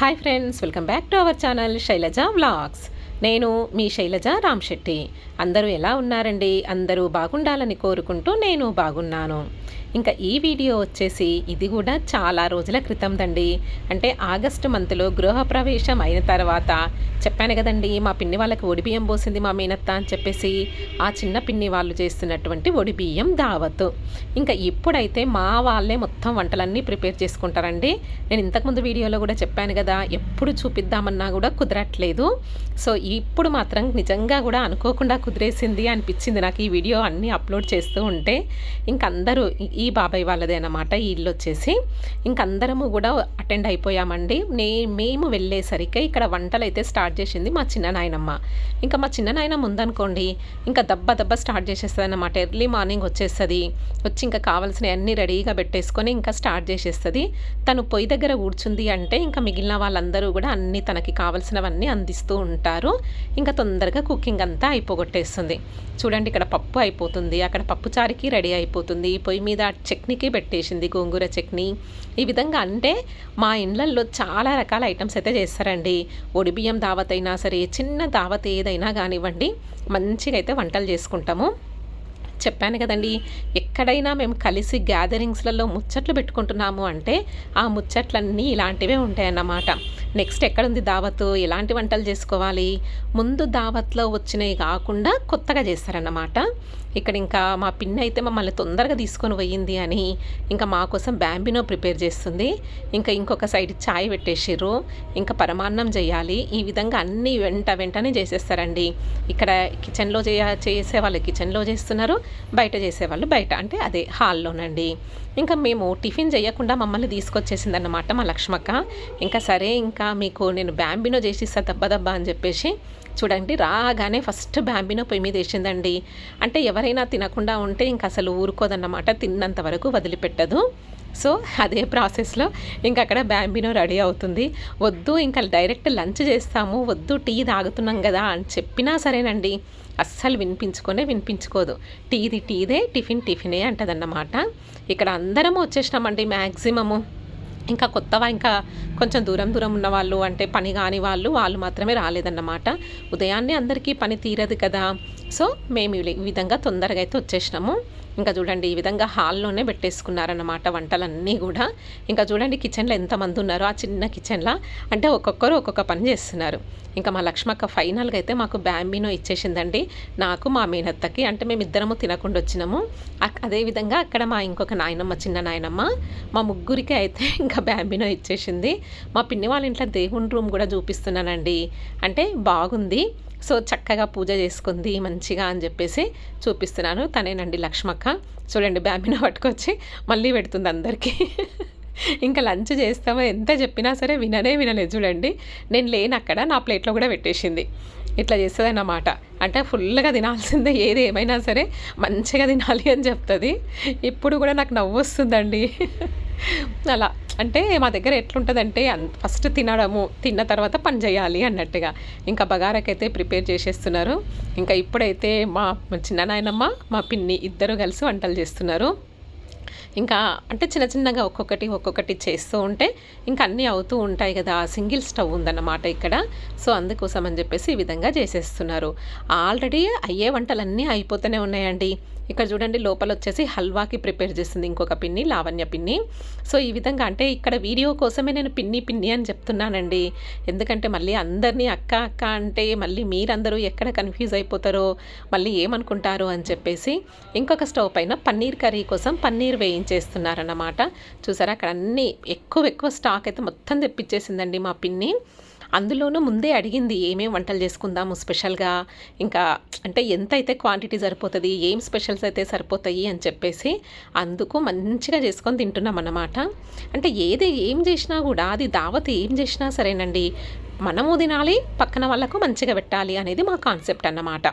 Hi friends welcome back to our channel Shailaja vlogs నేను మీ శైలజ రామ్శెట్టి అందరూ ఎలా ఉన్నారండి? అందరూ బాగుండాలని కోరుకుంటూ నేను బాగున్నాను. ఇంకా ఈ వీడియో వచ్చేసి ఇది కూడా చాలా రోజుల క్రితం దండి అంటే ఆగస్టు మంత్లో గృహప్రవేశం అయిన తర్వాత చెప్పాను కదండి మా పిన్ని వాళ్ళకి ఒడిబియ్యం పోసింది మా మీనత్త అని చెప్పేసి ఆ చిన్న పిన్ని వాళ్ళు చేస్తున్నటువంటి ఒడిబియ్యం దావత్. ఇంకా ఇప్పుడైతే మా వాళ్ళే మొత్తం వంటలన్నీ ప్రిపేర్ చేసుకుంటారండి. నేను ఇంతకుముందు వీడియోలో కూడా చెప్పాను కదా ఎప్పుడు చూపిద్దామన్నా కూడా కుదరట్లేదు. సో ఇప్పుడు మాత్రం నిజంగా కూడా అనుకోకుండా కుదిరేసింది అనిపించింది నాకు ఈ వీడియో అన్నీ అప్లోడ్ చేస్తూ ఉంటే. ఇంకందరూ ఈ బాబాయ్ వాళ్ళదే అనమాట ఈ ఇల్లు వచ్చేసి ఇంకందరము కూడా అటెండ్ అయిపోయామండి. నే మేము వెళ్ళేసరికి ఇక్కడ వంటలు అయితే స్టార్ట్ చేసింది మా చిన్న నాయనమ్మ. ఇంకా మా చిన్న నాయనమ్మ ఉందనుకోండి ఇంకా దబ్బ దబ్బ స్టార్ట్ చేసేస్తుంది అన్నమాట ఎర్లీ మార్నింగ్ వచ్చేస్తుంది. వచ్చి ఇంకా కావాల్సినవి అన్నీ రెడీగా పెట్టేసుకొని ఇంకా స్టార్ట్ చేసేస్తుంది. తను పొయ్యి దగ్గర కూర్చుంది అంటే ఇంకా మిగిలిన వాళ్ళందరూ కూడా అన్నీ తనకి కావాల్సినవన్నీ అందిస్తూ ఉంటారు. ఇంకా తొందరగా కుకింగ్ అంతా అయిపోగొట్టేస్తుంది. చూడండి ఇక్కడ పప్పు అయిపోతుంది. అక్కడ పప్పు చారికి రెడీ అయిపోతుంది. పొయ్యి మీద చట్నీకి పెట్టేసింది గోంగూర చట్నీ. ఈ విధంగా అంటే మా ఇండ్లల్లో చాలా రకాల ఐటమ్స్ అయితే చేస్తారండి. ఒడిబియ్యం దావత్ అయినా సరే చిన్న దావత్ ఏదైనా కానివ్వండి మంచిగా అయితే వంటలు చేసుకుంటాము. చెప్పాను కదండి ఎక్కడైనా మేము కలిసి గ్యాదరింగ్స్లలో ముచ్చట్లు పెట్టుకుంటున్నాము అంటే ఆ ముచ్చట్లన్నీ ఇలాంటివే ఉంటాయన్నమాట. నెక్స్ట్ ఎక్కడుంది దావత్? ఎలాంటి వంటలు చేసుకోవాలి? ముందు దావత్లో వచ్చినవి కాకుండా కొత్తగా చేస్తారన్నమాట. ఇక్కడ ఇంకా మా పిన్ని అయితే మమ్మల్ని తొందరగా తీసుకొని పోయింది అని ఇంకా మా కోసం బ్యాంబినో ప్రిపేర్ చేస్తుంది. ఇంకా ఇంకొక సైడ్ చాయ్ పెట్టేసిర్రు. ఇంకా పరమాన్నం చేయాలి. ఈ విధంగా అన్నీ వెంట వెంటనే చేసేస్తారండి. ఇక్కడ కిచెన్లో చేయ చేసే వాళ్ళు కిచెన్లో చేస్తున్నారు. బయట చేసేవాళ్ళు బయట. అంటే అదే హాల్లోనండి. ఇంకా మేము టిఫిన్ చేయకుండా మమ్మల్ని తీసుకొచ్చేసిందన్నమాట మా లక్ష్మక్క. ఇంకా సరే ఇంకా మీకు నేను బ్యాంబినో చేసి ఇస్తా దెబ్బ అని చెప్పేసి చూడండి రాగానే ఫస్ట్ బ్యాంబినో పొయ్యి మీద వేసిందండి. అంటే ఎవరైనా తినకుండా ఉంటే ఇంక అసలు ఊరుకోదన్నమాట తిన్నంత వరకు వదిలిపెట్టదు. సో అదే ప్రాసెస్లో ఇంకా అక్కడ బ్యాంబినో రెడీ అవుతుంది. వద్దు ఇంకా డైరెక్ట్ లంచ్ చేస్తాము వద్దు టీ తాగుతున్నాం కదా అని చెప్పినా సరేనండి. అస్సలు వినిపించుకొనే వినిపించుకోదు. టీది టీదే టిఫిన్ టిఫినే అంటదన్నమాట. ఇక్కడ అందరము వచ్చేసినామండి మ్యాక్సిమము ఇంకా కొత్తవా ఇంకా కొంచెం దూరం దూరం ఉన్న వాళ్ళు అంటే పని కాని వాళ్ళు వాళ్ళు మాత్రమే రాలేదన్నమాట. ఉదయాన్నే అందరికీ పని తీరదు కదా. సో మేము ఈ విధంగా తొందరగా అయితే వచ్చేసినాము. ఇంకా చూడండి ఈ విధంగా హాల్లోనే పెట్టేసుకున్నారన్నమాట వంటలన్నీ కూడా. ఇంకా చూడండి కిచెన్లో ఎంతమంది ఉన్నారో ఆ చిన్న కిచెన్లో అంటే ఒక్కొక్కరు ఒక్కొక్క పని చేస్తున్నారు. ఇంకా మా లక్ష్మక్క ఫైనల్గా అయితే మాకు బ్యాంబినో ఇచ్చేసిందండి. నాకు మా మేనత్తకి అంటే మేము ఇద్దరము తినకుండా వచ్చినాము. అదేవిధంగా అక్కడ మా ఇంకొక నాయనమ్మ చిన్న నాయనమ్మ మా ముగ్గురికి అయితే ఇంకా బ్యాంబినో ఇచ్చేసింది. మా పిన్ని వాళ్ళ ఇంట్లో దేవుని రూమ్ కూడా చూపిస్తున్నానండి. అంటే బాగుంది. సో చక్కగా పూజ చేసుకుంది మంచిగా అని చెప్పేసి చూపిస్తున్నాను. తనేనండి లక్ష్మక్క. చూడండి బ్యామిన పట్టుకొచ్చి మళ్ళీ పెడుతుంది అందరికీ. ఇంకా లంచ్ చేస్తామో ఎంత చెప్పినా సరే విననే వినలేదు చూడండి. నేను లేను అక్కడ నా ప్లేట్లో కూడా పెట్టేసింది. ఇట్లా చేస్తుంది అన్నమాట అంటే ఫుల్గా తినాల్సిందే ఏది ఏమైనా సరే మంచిగా తినాలి అని చెప్తుంది. ఇప్పుడు కూడా నాకు నవ్వు వస్తుందండి అలా. అంటే మా దగ్గర ఎట్లుంటుందంటే ఫస్ట్ తినడము తిన్న తర్వాత పని చేయాలి అన్నట్టుగా. ఇంకా బగారాకైతే ప్రిపేర్ చేసేస్తున్నారు. ఇంకా ఇప్పుడైతే మా చిన్న నాయనమ్మ మా పిన్ని ఇద్దరు కలిసి వంటలు చేస్తున్నారు. ఇంకా అంటే చిన్న చిన్నగా ఒక్కొక్కటి ఒక్కొక్కటి చేస్తూ ఉంటే ఇంకా అన్నీ అవుతూ ఉంటాయి కదా. సింగిల్ స్టవ్ ఉందన్నమాట ఇక్కడ. సో అందుకోసం అని చెప్పేసి ఈ విధంగా చేసేస్తున్నారు. ఆల్రెడీ అయ్యే వంటలన్నీ అయిపోతూనే ఉన్నాయండి. ఇక్కడ చూడండి లోపల వచ్చేసి హల్వాకి ప్రిపేర్ చేస్తుంది ఇంకొక పిన్ని లావణ్య పిన్ని. సో ఈ విధంగా అంటే ఇక్కడ వీడియో కోసమే నేను పిన్ని పిన్ని అని చెప్తున్నానండి. ఎందుకంటే మళ్ళీ అందరినీ అక్క అక్క అంటే మళ్ళీ మీరందరూ ఎక్కడ కన్ఫ్యూజ్ అయిపోతారో మళ్ళీ ఏమనుకుంటారు అని చెప్పేసి ఇంకొక స్టవ్ పైన పన్నీర్ కర్రీ కోసం పన్నీర్ వేయించేస్తున్నారన్నమాట. చూసారా అక్కడ అన్నీ ఎక్కువ ఎక్కువ స్టాక్ అయితే మొత్తం తెప్పించేసిందండి మా పిన్ని. అందులోనూ ముందే అడిగింది ఏమేమి వంటలు చేసుకుందాము స్పెషల్గా? ఇంకా అంటే ఎంత అయితే క్వాంటిటీ సరిపోతుంది ఏం స్పెషల్స్ అయితే సరిపోతాయి? అని చెప్పేసి అందుకు మంచిగా చేసుకొని తింటున్నాం అన్నమాట. అంటే ఏది ఏం చేసినా కూడా అది దావత్ ఏం చేసినా సరేనండి మనము తినాలి పక్కన వాళ్ళకు మంచిగా పెట్టాలి అనేది మా కాన్సెప్ట్ అన్నమాట.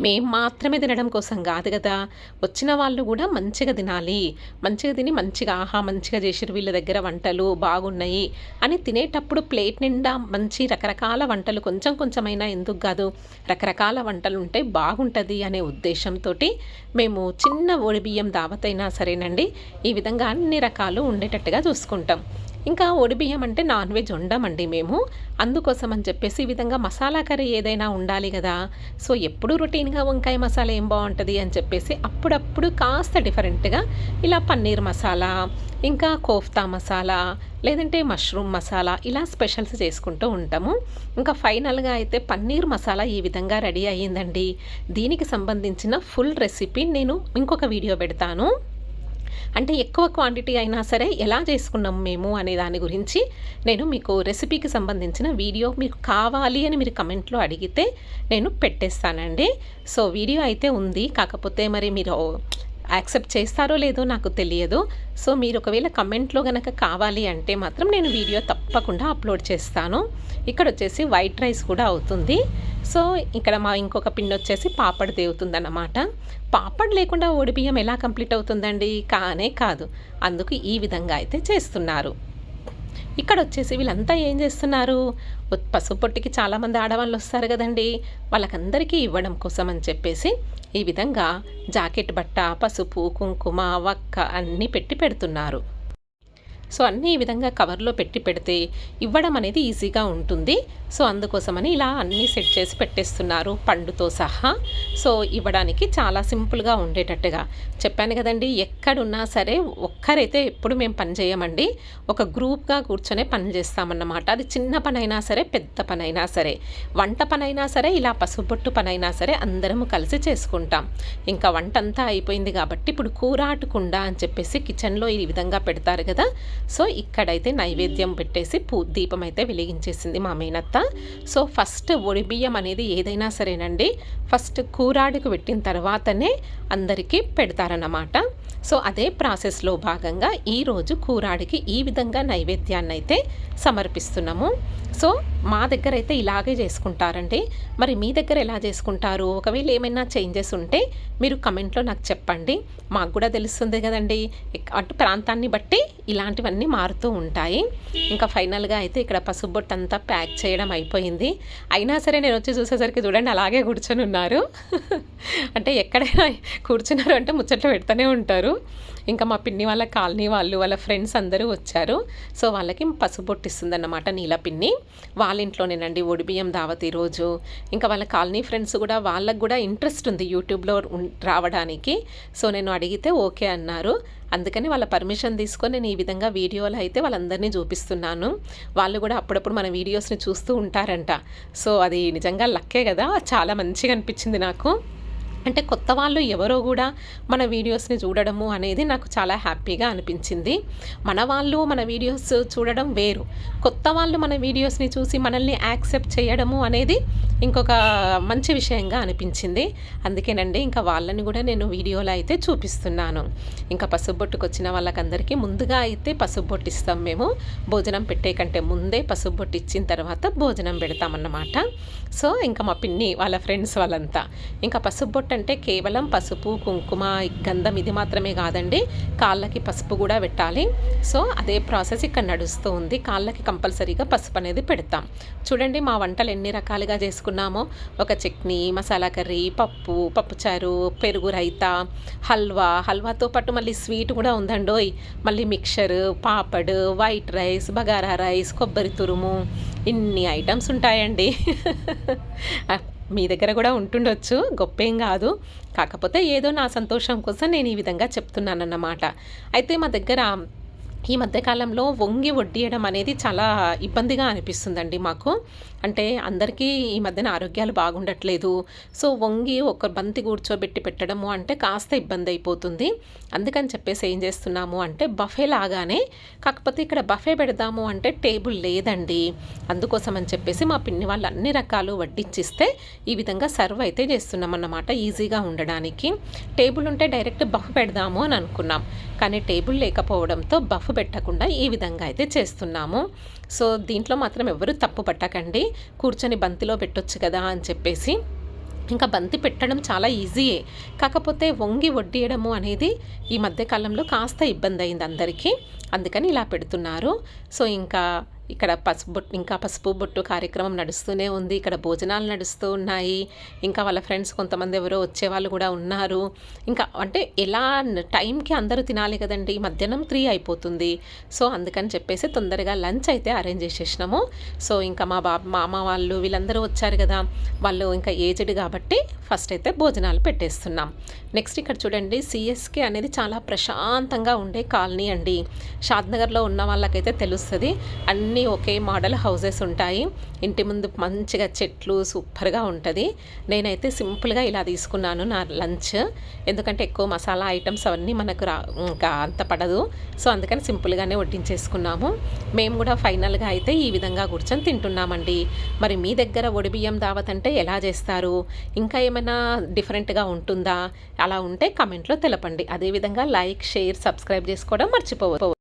మేము మాత్రమే తినడం కోసం కాదు కదా. వచ్చిన వాళ్ళు కూడా మంచిగా తినాలి. మంచిగా తిని మంచిగా ఆహా మంచిగా చేసిరు వీళ్ళ దగ్గర వంటలు బాగున్నాయి అని తినేటప్పుడు ప్లేట్ నిండా మంచి రకరకాల వంటలు కొంచెం కొంచెమైనా ఎందుకు కాదు రకరకాల వంటలు ఉంటే బాగుంటుంది అనే ఉద్దేశంతో మేము చిన్న ఒడిబియ్యం దావతైనా సరేనండి. ఈ విధంగా అన్ని రకాలు ఉండేటట్టుగా చూసుకుంటాం. ఇంకా ఒడిబియ్యం అంటే నాన్ వెజ్ వండమండి మేము. అందుకోసం అని చెప్పేసి ఈ విధంగా మసాలా కర్రీ ఏదైనా ఉండాలి కదా. సో ఎప్పుడు రొటీన్గా వంకాయ మసాలా ఏం బాగుంటుంది అని చెప్పేసి అప్పుడప్పుడు కాస్త డిఫరెంట్గా ఇలా పన్నీర్ మసాలా ఇంకా కోఫ్తా మసాలా లేదంటే మష్రూమ్ మసాలా ఇలా స్పెషల్స్ చేసుకుంటూ ఉంటాము. ఇంకా ఫైనల్గా అయితే పన్నీర్ మసాలా ఈ విధంగా రెడీ అయ్యిందండి. దీనికి సంబంధించిన ఫుల్ రెసిపీ నేను ఇంకొక వీడియో పెడతాను. అంటే ఎక్కువ క్వాంటిటీ అయినా సరే ఎలా చేసుకున్నాం మేము అనే దాని గురించి నేను మీకు రెసిపీకి సంబంధించిన వీడియో మీకు కావాలి అని మీరు కమెంట్లో అడిగితే నేను పెట్టేస్తానండి. సో వీడియో అయితే ఉంది. కాకపోతే మరి మీరు యాక్సెప్ట్ చేస్తారో లేదో నాకు తెలియదు. సో మీరు ఒకవేళ కమెంట్లో కనుక కావాలి అంటే మాత్రం నేను వీడియో తప్పకుండా అప్లోడ్ చేస్తాను. ఇక్కడ వచ్చేసి వైట్ రైస్ కూడా అవుతుంది. సో ఇక్కడ మా ఇంకొక పిండి వచ్చేసి పాపడ్ దేవుతుందన్నమాట. పాపడ్ లేకుండా ఓడిబియ్యం ఎలా కంప్లీట్ అవుతుందండి? కానే కాదు. అందుకు ఈ విధంగా అయితే చేస్తున్నారు. ఇక్కడ వచ్చేసి వీళ్ళంతా ఏం చేస్తున్నారు? పసుపు పొట్టికి చాలామంది ఆడవాళ్ళు వస్తారు కదండి. వాళ్ళకందరికీ ఇవ్వడం కోసం అని చెప్పేసి ఈ విధంగా జాకెట్ బట్ట పసుపు కుంకుమ వక్క అన్నీ పెట్టి పెడుతున్నారు. సో అన్నీ ఈ విధంగా కవర్లో పెట్టి పెడితే ఇవ్వడం అనేది ఈజీగా ఉంటుంది. సో అందుకోసమని ఇలా అన్నీ సెట్ చేసి పెట్టేస్తున్నారు పండుతో సహా. సో ఇవ్వడానికి చాలా సింపుల్గా ఉండేటట్టుగా. చెప్పాను కదండి ఎక్కడున్నా సరే ఒక్కరైతే ఎప్పుడు మేము పని చేయమండి. ఒక గ్రూప్గా కూర్చొనే పని చేస్తామన్నమాట. అది చిన్న పనైనా సరే పెద్ద పనైనా సరే వంట పనైనా సరే ఇలా పసుపొట్టు పనైనా సరే అందరము కలిసి చేసుకుంటాం. ఇంకా వంట అంతా అయిపోయింది కాబట్టి ఇప్పుడు కూరాటకుండా అని చెప్పేసి కిచెన్లో ఈ విధంగా పెడతారు కదా సో ఇక్కడైతే నైవేద్యం పెట్టేసి పూ దీపం అయితే వెలిగించేసింది మా మేనత్త. సో ఫస్ట్ బియ్యం అనేది ఏదైనా సరేనండి ఫస్ట్ కూరాడికి పెట్టిన తర్వాతనే అందరికీ పెడతారన్నమాట. సో అదే ప్రాసెస్లో భాగంగా ఈరోజు కూరాడికి ఈ విధంగా నైవేద్యాన్ని అయితే సమర్పిస్తున్నాము. సో మా దగ్గర అయితే ఇలాగే చేసుకుంటారండి. మరి మీ దగ్గర ఎలా చేసుకుంటారు? ఒకవేళ ఏమైనా చేంజెస్ ఉంటే మీరు కమెంట్లో నాకు చెప్పండి. మాకు కూడా తెలుస్తుంది కదండి. అటు ప్రాంతాన్ని బట్టి ఇలాంటివన్నీ మారుతూ ఉంటాయి. ఇంకా ఫైనల్గా అయితే ఇక్కడ పసుబొట్టు అంతా ప్యాక్ చేయడం అయిపోయింది. అయినా సరే నేను వచ్చి చూసేసరికి చూడండి అలాగే కూర్చొని ఉన్నారు. అంటే ఎక్కడైనా కూర్చున్నారు అంటే ముచ్చట్లు పెడుతూనే ఉంటారు. ఇంకా మా పిన్ని వాళ్ళ కాలనీ వాళ్ళు వాళ్ళ ఫ్రెండ్స్ అందరూ వచ్చారు. సో వాళ్ళకి పసుపు అన్నమాట నీల పిన్ని. వాళ్ళ ఇంట్లోనేనండి ఒడిబియ్యం దావత్ ఈరోజు. ఇంకా వాళ్ళ కాలనీ ఫ్రెండ్స్ కూడా వాళ్ళకు కూడా ఇంట్రెస్ట్ ఉంది యూట్యూబ్లో రావడానికి. సో నేను అడిగితే ఓకే అన్నారు. అందుకని వాళ్ళ పర్మిషన్ తీసుకొని నేను ఈ విధంగా వీడియోలో అయితే వాళ్ళందరినీ చూపిస్తున్నాను. వాళ్ళు కూడా అప్పుడప్పుడు మన వీడియోస్ని చూస్తూ ఉంటారంట. సో అది నిజంగా లక్కే కదా. చాలా మంచిగా అనిపించింది నాకు. అంటే కొత్త వాళ్ళు ఎవరో కూడా మన వీడియోస్ని చూడడము అనేది నాకు చాలా హ్యాపీగా అనిపించింది. మన వాళ్ళు మన వీడియోస్ చూడడం వేరు. కొత్త వాళ్ళు మన వీడియోస్ని చూసి మనల్ని యాక్సెప్ట్ చేయడము అనేది ఇంకొక మంచి విషయంగా అనిపించింది. అందుకేనండి ఇంకా వాళ్ళని కూడా నేను వీడియోలో అయితే చూపిస్తున్నాను. ఇంకా పసుబొట్టుకు వచ్చిన వాళ్ళకందరికీ ముందుగా అయితే పసుబొట్టు ఇస్తాం మేము. భోజనం పెట్టే కంటే ముందే పసుబొట్టు ఇచ్చిన తర్వాత భోజనం పెడతామన్నమాట. సో ఇంకా మా పిన్ని వాళ్ళ ఫ్రెండ్స్ వాళ్ళంతా. ఇంకా పసుబొట్టు అంటే కేవలం పసుపు కుంకుమ గంధం ఇది మాత్రమే కాదండి. కాళ్ళకి పసుపు కూడా పెట్టాలి. సో అదే ప్రాసెస్ ఇక్కడ నడుస్తూ ఉంది. కాళ్ళకి కంపల్సరీగా పసుపు అనేది పెడతాం. చూడండి మా వంటలు ఎన్ని రకాలుగా చేసుకున్నామో. ఒక చట్నీ మసాలా కర్రీ పప్పు పప్పుచారు పెరుగు రైత హల్వా. హల్వాతో పాటు మళ్ళీ స్వీట్ కూడా ఉందండోయ్. మళ్ళీ mixture papad white rice bagara rice కొబ్బరి తురుము. ఇన్ని ఐటమ్స్ ఉంటాయండి. మీ దగ్గర కూడా ఉంటుండొచ్చు గొప్పేం కాదు. కాకపోతే ఏదో నా సంతోషం కోసం నేను ఈ విధంగా చెప్తున్నానన్నమాట. అయితే మా దగ్గర ఈ మధ్యకాలంలో వంగి వడ్డీయడం అనేది చాలా ఇబ్బందిగా అనిపిస్తుందండి మాకు. అంటే అందరికీ ఈ మధ్యన ఆరోగ్యాలు బాగుండట్లేదు. సో వంగి ఒక బంతి కూర్చోబెట్టి పెట్టడము అంటే కాస్త ఇబ్బంది అయిపోతుంది. అందుకని చెప్పేసి ఏం చేస్తున్నాము అంటే బఫే లాగానే కాకపోతే ఇక్కడ బఫే పెడదాము అంటే టేబుల్ లేదండి. అందుకోసం అని చెప్పేసి మా పిన్ని వాళ్ళు అన్ని రకాలు వడ్డించిస్తే ఈ విధంగా సర్వ్ అయితే చేస్తున్నాం అన్నమాట ఈజీగా ఉండడానికి. టేబుల్ ఉంటే డైరెక్ట్ బఫ్ పెడదాము అని అనుకున్నాం. కానీ టేబుల్ లేకపోవడంతో బఫ్ పెట్టకుండా ఈ విధంగా అయితే చేస్తున్నాము. సో దీంట్లో మాత్రం ఎవరు తప్పు పట్టకండి. కూర్చొని బంతిలో పెట్టొచ్చు కదా అని చెప్పేసి. ఇంకా బంతి పెట్టడం చాలా ఈజీయే కాకపోతే వంగి వడ్డీయడము అనేది ఈ మధ్యకాలంలో కాస్త ఇబ్బంది అయింది అందరికీ. అందుకని ఇలా పెడుతున్నారు. సో ఇంకా ఇక్కడ పసుపు బొట్టు ఇంకా పసుపు బొట్టు కార్యక్రమం నడుస్తూనే ఉంది. ఇక్కడ భోజనాలు నడుస్తూ ఉన్నాయి. ఇంకా వాళ్ళ ఫ్రెండ్స్ కొంతమంది ఎవరో వచ్చే వాళ్ళు కూడా ఉన్నారు. ఇంకా అంటే ఎలా టైంకి అందరూ తినాలి కదండి. మధ్యాహ్నం త్రీ అయిపోతుంది. సో అందుకని చెప్పేసి తొందరగా లంచ్ అయితే అరేంజ్ చేసేసినాము. సో ఇంకా మా బాబు మామ వాళ్ళు వీళ్ళందరూ వచ్చారు కదా. వాళ్ళు ఇంకా ఏజ్డ్ కాబట్టి ఫస్ట్ అయితే భోజనాలు పెట్టేస్తున్నాం. నెక్స్ట్ ఇక్కడ చూడండి. సిఎస్కే అనేది చాలా ప్రశాంతంగా ఉండే కాలనీ అండి. షాద్నగర్లో ఉన్న వాళ్ళకైతే తెలుస్తుంది. అన్ని ఒకే మోడల్ హౌసెస్ ఉంటాయి. ఇంటి ముందు మంచిగా చెట్లు సూపర్గా ఉంటుంది. నేనైతే సింపుల్గా ఇలా తీసుకున్నాను నా లంచ్. ఎందుకంటే ఎక్కువ మసాలా ఐటమ్స్ అవన్నీ మనకు రా ఇంకా అంత పడదు. సో అందుకని సింపుల్గానే వడ్డించేసుకున్నాము. మేము కూడా ఫైనల్గా అయితే ఈ విధంగా కూర్చొని తింటున్నామండి. మరి మీ దగ్గర ఒడిబియ్యం దావత్ అంటే ఎలా చేస్తారు? ఇంకా ఏమైనా డిఫరెంట్గా ఉంటుందా? అలా ఉంటే కమెంట్లో తెలపండి. అదేవిధంగా లైక్ షేర్ సబ్స్క్రైబ్ చేసుకోవడం మర్చిపోవద్దు.